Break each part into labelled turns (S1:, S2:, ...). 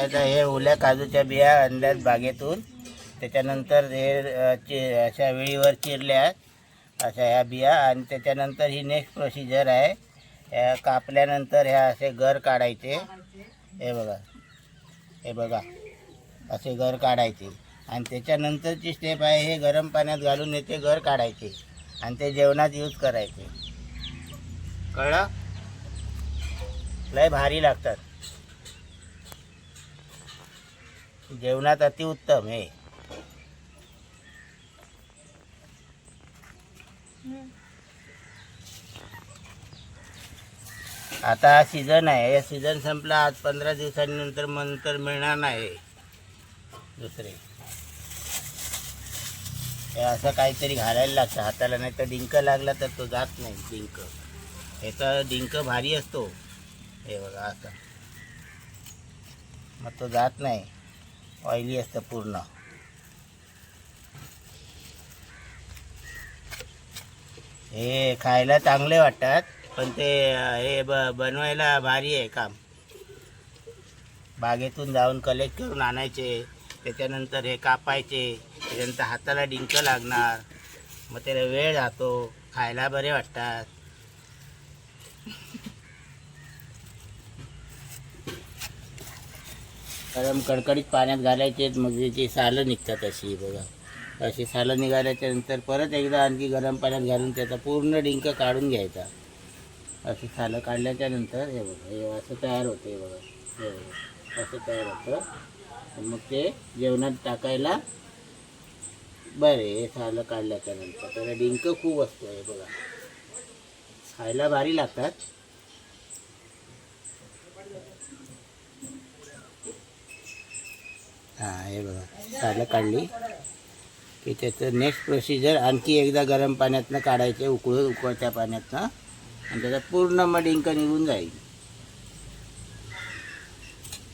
S1: आता हे ओल्या काजूच्या बिया आणल्यात बागेतून. त्याच्यानंतर हे चि अशा वेळीवर चिरल्या अशा ह्या बिया आणि त्याच्यानंतर ही नेक्स्ट प्रोसिजर आहे. ह्या कापल्यानंतर ह्या असे घर काढायचे. हे बघा. हे बघा. असे घर काढायचे. आणि त्याच्यानंतरची स्टेप आहे हे गरम पाण्यात घालून याचे घर काढायचे. आणि ते जेवणात यूज करायचे. कळलं? लय भारी लागतात. जेवणात अतिउत्तम हे. आता हा सीझन आहे. हे सीझन संपला. आज पंधरा दिवसांनंतर नंतर मिळणार नाही दुसरे. हे असं काहीतरी घालायला लागतं. हाताला नाही तर डिंक लागला तर तो जात नाही डिंक. ह्याचा डिंक भारी असतो. हे बघा असा मग तो जात नाही. ऑइली असतं पूर्ण. हे खायला चांगले वाटतात पण ते हे ब बनवायला भारी आहे काम. बागेतून जाऊन कलेक्ट करून आणायचे त्याच्यानंतर हे कापायचे त्याच्यानंतर हाताला डिंक लागणार मग त्याला वेळ जातो खायला बरे वाटतात. कारण कडकडीत पाण्यात घालायचे मग जे सालं निघतात अशी बघा. अशी सालं निघाल्याच्या नंतर परत एकदा आणखी गरम पाण्यात घालून त्याचा पूर्ण डिंक काढून घ्यायचा. अशी सालं काढल्याच्या नंतर हे बघा हे असं तयार होतं हे बघा. हे बघा असं तयार होतं. मग ते जेवणात टाकायला बरे हे सालं काढल्याच्या नंतर. त्याला डिंक खूप असतो हे बघा. खायला भारी लागतात. हां हे बघा सालं काढली. की त्याचं नेक्स्ट प्रोसिजर आणखी एकदा गरम पाण्यातनं काढायचे उकळून उकळत्या पाण्यातनं. आणि त्याचा पूर्ण मग डिंक निघून जाईल.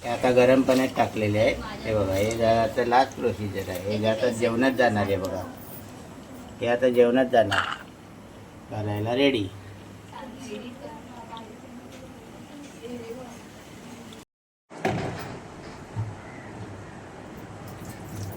S1: ते आता गरम पाण्यात टाकलेले आहे हे बघा हे जा- आता लास्ट प्रोसिजर आहे. हे जे आता जेवणात जाणार आहे बघा. हे आता जेवणात जाणार. घालायला रेडी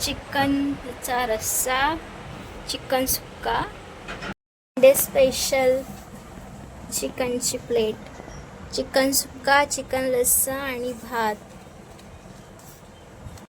S2: चिकनचा रस्सा चिकन सुक्का डे स्पेशल चिकनची प्लेट. चिकन सुक्का चिकन रस्सा आणि भात.